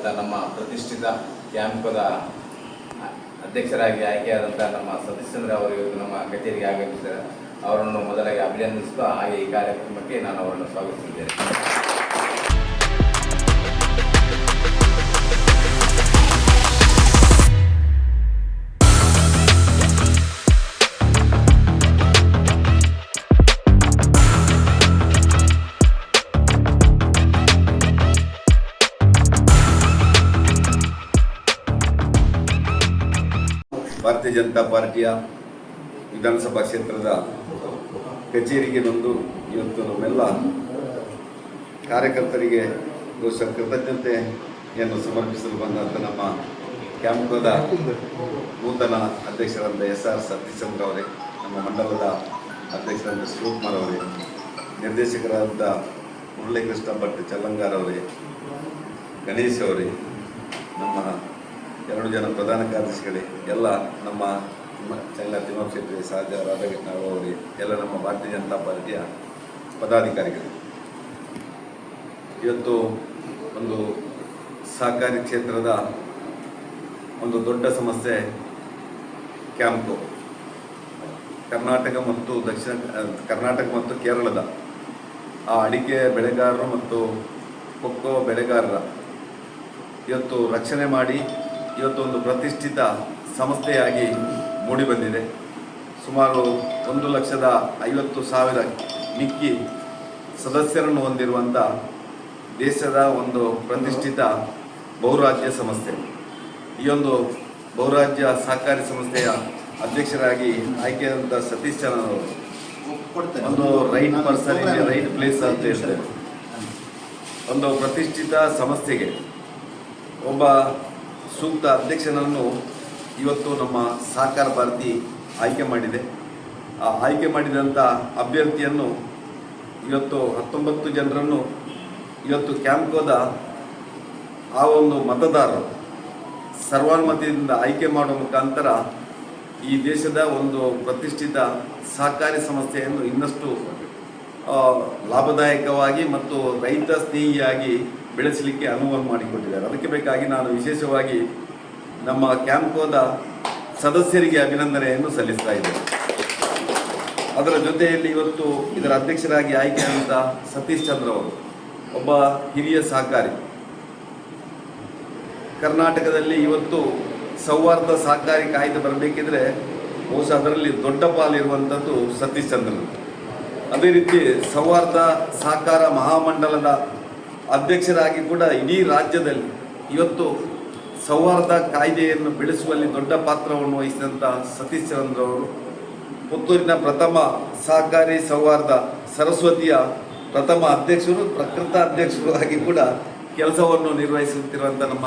ಆಯ್ಕೆಯಾದಂಥ ನಮ್ಮ ಪ್ರತಿಷ್ಠಿತ ಕ್ಯಾಂಪದ ಅಧ್ಯಕ್ಷರಾಗಿ ಆಯ್ಕೆಯಾದಂಥ ನಮ್ಮ ಸತೀಶ್ಚಂದ್ರ ಅವರು ಇವತ್ತು ನಮ್ಮ ಕಚೇರಿಗೆ ಆಗಮಿಸಿದ್ದಾರೆ. ಅವರನ್ನು ಮೊದಲಾಗಿ ಅಭಿನಂದಿಸುತ್ತಾ ಹಾಗೆ ಈ ಕಾರ್ಯಕ್ರಮಕ್ಕೆ ನಾನು ಅವರನ್ನು ಸ್ವಾಗತಿಸಿದ್ದೇನೆ ಭಾರತೀಯ ಜನತಾ ಪಾರ್ಟಿಯ ವಿಧಾನಸಭಾ ಕ್ಷೇತ್ರದ ಕಚೇರಿಗೆ ಬಂದು ಇವತ್ತು ನಮ್ಮೆಲ್ಲ ಕಾರ್ಯಕರ್ತರಿಗೆ ಬಹುಶಃ ಕೃತಜ್ಞತೆಯನ್ನು ಸಮರ್ಪಿಸಲು ಬಂದಂಥ ನಮ್ಮ ಕ್ಯಾಂಪದ ನೂತನ ಅಧ್ಯಕ್ಷರಾದ ಎಸ್ ಆರ್ ಸತೀಶ್ ಅವರೇ, ನಮ್ಮ ಮಂಡಲದ ಅಧ್ಯಕ್ಷರಾದ ಶಿವಕುಮಾರ್ ಅವರೇ, ನಿರ್ದೇಶಕರಾದ ಮುರಳೀಕೃಷ್ಣ ಭಟ್ ಚಲ್ಲಂಗಾರ್ ಅವರೇ, ಗಣೇಶ್ ಅವರೇ, ನಮ್ಮ ಜನ ಪ್ರಧಾನ ಕಾರ್ಯದರ್ಶಿಗಳೇ, ಎಲ್ಲ ನಮ್ಮ ಚಂಗ ತಿಮ್ಮಕ್ಷೇತ್ರಿ ಶೆಟ್ಟಿ ರಾಧಾಕೃಷ್ಣ ಅವರೇ, ಎಲ್ಲ ನಮ್ಮ ಭಾರತೀಯ ಜನತಾ ಪಾರ್ಟಿಯ ಪದಾಧಿಕಾರಿಗಳು. ಇವತ್ತು ಒಂದು ಸಹಕಾರಿ ಕ್ಷೇತ್ರದ ಒಂದು ದೊಡ್ಡ ಸಮಸ್ಯೆ ಕ್ಯಾಂಪು ಕರ್ನಾಟಕ ಮತ್ತು ದಕ್ಷಿಣ, ಕರ್ನಾಟಕ ಮತ್ತು ಕೇರಳದ ಆ ಅಡಿಕೆ ಬೆಳೆಗಾರರು ಮತ್ತು ಕೊಕ್ಕೋ ಬೆಳೆಗಾರರ ಇವತ್ತು ರಕ್ಷಣೆ ಮಾಡಿ ಇವತ್ತು ಒಂದು ಪ್ರತಿಷ್ಠಿತ ಸಂಸ್ಥೆಯಾಗಿ ಮೂಡಿಬಂದಿದೆ. ಸುಮಾರು ಒಂದು ಲಕ್ಷದ ಐವತ್ತು ಸಾವಿರ ಮಿಕ್ಕಿ ಸದಸ್ಯರನ್ನು ಹೊಂದಿರುವಂಥ ದೇಶದ ಒಂದು ಪ್ರತಿಷ್ಠಿತ ಬಹುರಾಜ್ಯ ಸಂಸ್ಥೆ. ಈ ಒಂದು ಬಹುರಾಜ್ಯ ಸಹಕಾರಿ ಸಂಸ್ಥೆಯ ಅಧ್ಯಕ್ಷರಾಗಿ ಆಯ್ಕೆಯಾದಂಥ ಸತೀಶ್ ಚಂದ್ರ ಅವರು. ಒಂದು right person in right place ಅಂತ ಹೇಳ್ತಾರೆ. ಒಂದು ಪ್ರತಿಷ್ಠಿತ ಸಂಸ್ಥೆಗೆ ಒಬ್ಬ ಸೂಕ್ತ ಅಧ್ಯಕ್ಷನನ್ನು ಇವತ್ತು ನಮ್ಮ ಸಹಕಾರ ಭಾರತಿ ಆಯ್ಕೆ ಮಾಡಿದೆ. ಆ ಆಯ್ಕೆ ಮಾಡಿದಂಥ ಅಭ್ಯರ್ಥಿಯನ್ನು ಇವತ್ತು ಹತ್ತೊಂಬತ್ತು ಜನರನ್ನು ಇವತ್ತು ಕ್ಯಾಂಪ್ಕೋದ ಆ ಒಂದು ಮತದಾರರು ಸರ್ವಾನುಮತದಿಂದ ಆಯ್ಕೆ ಮಾಡುವ ಮುಖಾಂತರ ಈ ದೇಶದ ಒಂದು ಪ್ರತಿಷ್ಠಿತ ಸಹಕಾರಿ ಸಂಸ್ಥೆಯನ್ನು ಇನ್ನಷ್ಟು ಲಾಭದಾಯಕವಾಗಿ ಮತ್ತು ರೈತ ಸ್ನೇಹಿಯಾಗಿ ಬೆಳೆಸಲಿಕ್ಕೆ ಅನುವು ಮಾಡಿಕೊಟ್ಟಿದ್ದಾರೆ. ಅದಕ್ಕೆ ಬೇಕಾಗಿ ನಾನು ವಿಶೇಷವಾಗಿ ನಮ್ಮ ಕ್ಯಾಂಪೋದ ಸದಸ್ಯರಿಗೆ ಅಭಿನಂದನೆಯನ್ನು ಸಲ್ಲಿಸ್ತಾ ಇದ್ದೇನೆ. ಅದರ ಜೊತೆಯಲ್ಲಿ ಇವತ್ತು ಇದರ ಅಧ್ಯಕ್ಷರಾಗಿ ಆಯ್ಕೆಯಾದಂಥ ಸತೀಶ್ ಚಂದ್ರ ಅವರು, ಒಬ್ಬ ಹಿರಿಯ ಸಹಕಾರಿ. ಕರ್ನಾಟಕದಲ್ಲಿ ಇವತ್ತು ಸೌಹಾರ್ದ ಸಹಕಾರಿ ಕಾಯ್ದೆ ಬರಬೇಕಿದ್ರೆ ಬಹುಶಃ ಅದರಲ್ಲಿ ದೊಡ್ಡ ಪಾಲಿರುವಂಥದ್ದು ಸತೀಶ್ ಚಂದ್ರನ್ ಅದೇ ರೀತಿ ಸೌಹಾರ್ದ ಸಹಕಾರ ಮಹಾಮಂಡಲದ ಅಧ್ಯಕ್ಷರಾಗಿ ಕೂಡ ಇಡೀ ರಾಜ್ಯದಲ್ಲಿ ಇವತ್ತು ಸೌಹಾರ್ದ ಕಾಯ್ದೆಯನ್ನು ಬೆಳೆಸುವಲ್ಲಿ ದೊಡ್ಡ ಪಾತ್ರವನ್ನು ವಹಿಸಿದಂಥ ಸತೀಶ್ ಚಂದ್ರ ಅವರು. ಪುತ್ತೂರಿನ ಪ್ರಥಮ ಸಹಕಾರಿ ಸೌಹಾರ್ದ ಸರಸ್ವತಿಯ ಪ್ರಥಮ ಅಧ್ಯಕ್ಷರು, ಪ್ರಕೃತ ಅಧ್ಯಕ್ಷರು ಆಗಿ ಕೂಡ ಕೆಲಸವನ್ನು ನಿರ್ವಹಿಸುತ್ತಿರುವಂಥ ನಮ್ಮ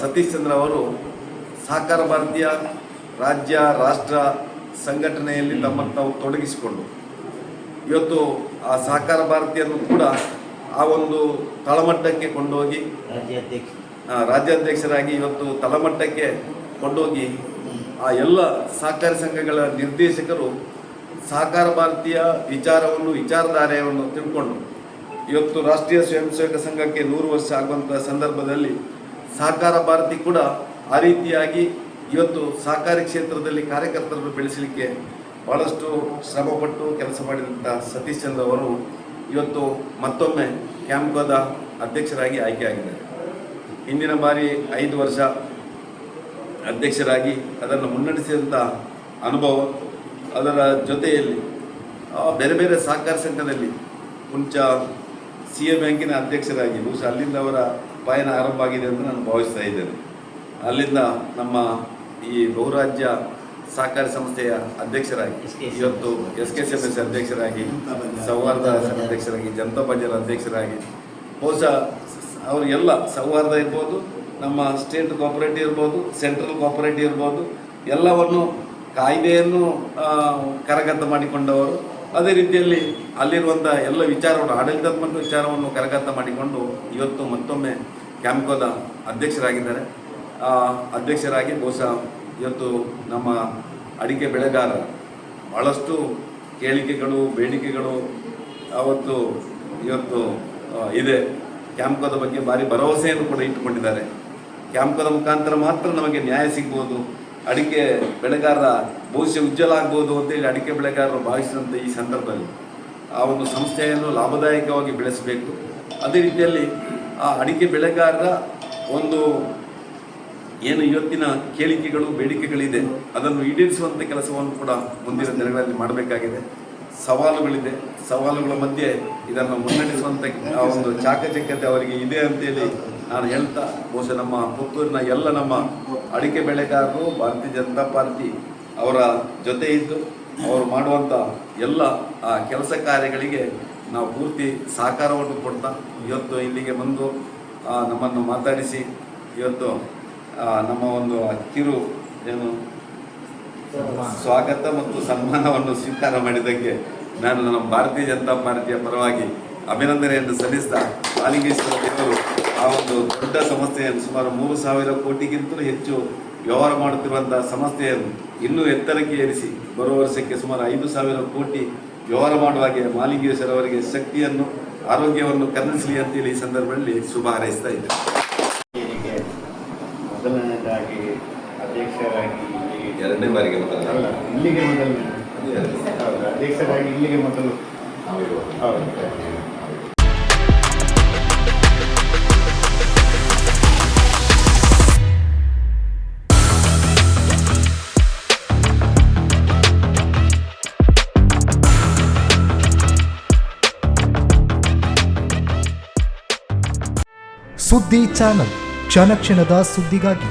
ಸತೀಶ್ ಚಂದ್ರ ಅವರು ಸಹಕಾರ ಭಾರತೀಯ ರಾಜ್ಯ, ರಾಷ್ಟ್ರ ಸಂಘಟನೆಯಲ್ಲಿ ತಮ್ಮನ್ನು ತಾವು ತೊಡಗಿಸಿಕೊಂಡು ಇವತ್ತು ಆ ಸಹಕಾರ ಭಾರತಿಯನ್ನು ಕೂಡ ಆ ಒಂದು ತಳಮಟ್ಟಕ್ಕೆ ಕೊಂಡೋಗಿ ರಾಜ್ಯಾಧ್ಯಕ್ಷ. ರಾಜ್ಯಾಧ್ಯಕ್ಷರಾಗಿ ಇವತ್ತು ತಳಮಟ್ಟಕ್ಕೆ ಕೊಂಡೋಗಿ ಆ ಎಲ್ಲ ಸಹಕಾರಿ ಸಂಘಗಳ ನಿರ್ದೇಶಕರು ಸಹಕಾರ ಭಾರತೀಯ ವಿಚಾರವನ್ನು ವಿಚಾರಧಾರೆಯನ್ನು ತಿಳ್ಕೊಂಡು ಇವತ್ತು ರಾಷ್ಟ್ರೀಯ ಸ್ವಯಂ ಸೇವಕ ಸಂಘಕ್ಕೆ ನೂರು ವರ್ಷ ಆಗುವಂಥ ಸಂದರ್ಭದಲ್ಲಿ ಸಹಕಾರ ಭಾರತಿ ಕೂಡ ಆ ರೀತಿಯಾಗಿ ಇವತ್ತು ಸಹಕಾರಿ ಕ್ಷೇತ್ರದಲ್ಲಿ ಕಾರ್ಯಕರ್ತರನ್ನು ಬೆಳೆಸಲಿಕ್ಕೆ ಬಹಳಷ್ಟು ಶ್ರಮಪಟ್ಟು ಕೆಲಸ ಮಾಡಿದಂಥ ಸತೀಶ್ ಚಂದ್ರ ಅವರು ಇವತ್ತು ಮತ್ತೊಮ್ಮೆ ಕ್ಯಾಂಪ್ಗೋದ ಅಧ್ಯಕ್ಷರಾಗಿ ಆಯ್ಕೆಯಾಗಿದ್ದಾರೆ. ಹಿಂದಿನ ಬಾರಿ ಐದು ವರ್ಷ ಅಧ್ಯಕ್ಷರಾಗಿ ಅದನ್ನು ಮುನ್ನಡೆಸಿದಂಥ ಅನುಭವ, ಅದರ ಜೊತೆಯಲ್ಲಿ ಬೇರೆ ಬೇರೆ ಸಹಕಾರ ಸಂಘದಲ್ಲಿ ಮುಂಚ ಸಿ ಎ ಬ್ಯಾಂಕಿನ ಅಧ್ಯಕ್ಷರಾಗಿ, ಬಹುಶಃ ಅಲ್ಲಿಂದ ಅವರ ಪಯಣ ಆರಂಭ ಆಗಿದೆ ಅಂತ ನಾನು ಭಾವಿಸ್ತಾ ಇದ್ದೇನೆ. ಅಲ್ಲಿಂದ ನಮ್ಮ ಈ ಬಹುರಾಜ್ಯ ಸಹಕಾರಿ ಸಂಸ್ಥೆಯ ಅಧ್ಯಕ್ಷರಾಗಿ. ಇವತ್ತು ಎಸ್ ಕೆ ಎಸ್ ಎಸ್ ಅಧ್ಯಕ್ಷರಾಗಿ ಸೌಹಾರ್ದ ಅಧ್ಯಕ್ಷರಾಗಿ ಜನತಾ ಬಜಾರ್ ಅಧ್ಯಕ್ಷರಾಗಿ ಬಹುಶಃ ಅವರಿಗೆಲ್ಲ ಸೌಹಾರ್ದ ಇರ್ಬೋದು ನಮ್ಮ ಸ್ಟೇಟ್ ಕೋಪರೇಟಿವ್ ಇರ್ಬೋದು ಸೆಂಟ್ರಲ್ ಕೋಪರೇಟಿವ್ ಇರ್ಬೋದು ಎಲ್ಲವನ್ನು ಕಾಯ್ದೆಯನ್ನು ಕರಗತ ಮಾಡಿಕೊಂಡವರು ಅದೇ ರೀತಿಯಲ್ಲಿ ಅಲ್ಲಿರುವಂಥ ಎಲ್ಲ ವಿಚಾರವನ್ನು ಆಡಳಿತಾತ್ಮಕ ವಿಚಾರವನ್ನು ಕರಗತ ಮಾಡಿಕೊಂಡು ಇವತ್ತು ಮತ್ತೊಮ್ಮೆ ಕ್ಯಾಂಪ್ಕೋದ ಅಧ್ಯಕ್ಷರಾಗಿದ್ದಾರೆ ಆ, ಅಧ್ಯಕ್ಷರಾಗಿ ಬಹುಶಃ ಇವತ್ತು ನಮ್ಮ ಅಡಿಕೆ ಬೆಳೆಗಾರ ಭಾಳಷ್ಟು ಕೇಳಿಕೆಗಳು, ಬೇಡಿಕೆಗಳು ಅವತ್ತು ಇವತ್ತು ಇದೆ. ಕ್ಯಾಂಪ್ಕೋದ ಬಗ್ಗೆ ಭಾರಿ ಭರವಸೆಯನ್ನು ಕೂಡ ಇಟ್ಟುಕೊಂಡಿದ್ದಾರೆ. ಕ್ಯಾಂಪ್ಕೋದ ಮುಖಾಂತರ ಮಾತ್ರ ನಮಗೆ ನ್ಯಾಯ ಸಿಗ್ಬೋದು. ಅಡಿಕೆ ಬೆಳೆಗಾರರ ಭವಿಷ್ಯ ಉಜ್ವಲ ಆಗ್ಬೋದು ಅಂತೇಳಿ ಅಡಿಕೆ ಬೆಳೆಗಾರರು ಭಾವಿಸಿದಂಥ ಈ ಸಂದರ್ಭದಲ್ಲಿ ಆ ಒಂದು ಸಂಸ್ಥೆಯನ್ನು ಲಾಭದಾಯಕವಾಗಿ ಬೆಳೆಸಬೇಕು. ಅದೇ ರೀತಿಯಲ್ಲಿ ಆ ಅಡಿಕೆ ಬೆಳೆಗಾರರ ಒಂದು ಏನು ಇವತ್ತಿನ ಕೇಳಿಕೆಗಳು, ಬೇಡಿಕೆಗಳಿದೆ, ಅದನ್ನು ಈಡೇರಿಸುವಂಥ ಕೆಲಸವನ್ನು ಕೂಡ ಮುಂದಿನ ದಿನಗಳಲ್ಲಿ ಮಾಡಬೇಕಾಗಿದೆ. ಸವಾಲುಗಳಿದೆ. ಸವಾಲುಗಳ ಮಧ್ಯೆ ಇದನ್ನು ಮುನ್ನಡೆಸುವಂಥ ಆ ಒಂದು ಚಾಕಚಕ್ಯತೆ ಅವರಿಗೆ ಇದೆ ಅಂತೇಳಿ ನಾನು ಹೇಳ್ತಾ, ಬಹುಶಃ ನಮ್ಮ ಪುತ್ತೂರಿನ ಎಲ್ಲ ನಮ್ಮ ಅಡಿಕೆ ಬೆಳೆಗಾರರು, ಭಾರತೀಯ ಜನತಾ ಪಾರ್ಟಿ ಅವರ ಜೊತೆ ಇದ್ದು, ಅವರು ಮಾಡುವಂಥ ಎಲ್ಲ, ಆ ಕೆಲಸ ಕಾರ್ಯಗಳಿಗೆ ನಾವು ಪೂರ್ತಿ ಸಹಕಾರವನ್ನು ಕೊಡ್ತಾ, ಇವತ್ತು ಇಲ್ಲಿಗೆ ಬಂದು ನಮ್ಮನ್ನು ಮಾತಾಡಿಸಿ, ಇವತ್ತು ನಮ್ಮ ಒಂದು ಕಿರು ಏನು ಸ್ವಾಗತ ಮತ್ತು ಸನ್ಮಾನವನ್ನು ಸ್ವೀಕಾರ ಮಾಡಿದ್ದಕ್ಕೆ ನಾನು ನಮ್ಮ ಭಾರತೀಯ ಜನತಾ ಪಾರ್ಟಿಯ ಪರವಾಗಿ ಅಭಿನಂದನೆಯನ್ನು ಸಲ್ಲಿಸ್ತಾ ಆಲಿಂಗೇಶ್ವರ ದೇವರು ಆ ಒಂದು ದೊಡ್ಡ ಸಂಸ್ಥೆಯನ್ನು ಸುಮಾರು ಮೂರು ಸಾವಿರ ಕೋಟಿಗಿಂತಲೂ ಹೆಚ್ಚು ವ್ಯವಹಾರ ಮಾಡುತ್ತಿರುವಂತಹ ಸಂಸ್ಥೆಯನ್ನು ಇನ್ನೂ ಎತ್ತರಕ್ಕೆ ಏರಿಸಿ ಬರುವ ವರ್ಷಕ್ಕೆ ಸುಮಾರು ಐದು ಸಾವಿರ ಕೋಟಿ ವ್ಯವಹಾರ ಮಾಡುವ ಹಾಗೆ ಮಾಲಿಂಗೇಶ್ವರ ಅವರಿಗೆ ಶಕ್ತಿಯನ್ನು ಆರೋಗ್ಯವನ್ನು ಕರುಣಿಸಲಿ ಅಂತೇಳಿ ಈ ಸಂದರ್ಭದಲ್ಲಿ ಶುಭ ಹಾರೈಸ್ತಾ ಇದ್ದೇನೆ ಹೀಗೆ ಮೊದಲನೇದಾಗಿ ಅಧ್ಯಕ್ಷರಾಗಿ ಇಲ್ಲಿಗೆ ಎರಡನೇ ಬಾರಿಗೆ ಮೊದಲ ಇಲ್ಲಿಗೆ ಮೊದಲು. ಅಧ್ಯಕ್ಷರಾಗಿ ಇಲ್ಲಿಗೆ ಮೊದಲು. ಹೌದು. ಸುದ್ದಿ ಚಾನಲ್ ಕ್ಷಣ ಕ್ಷಣದ ಸುದ್ದಿಗಾಗಿ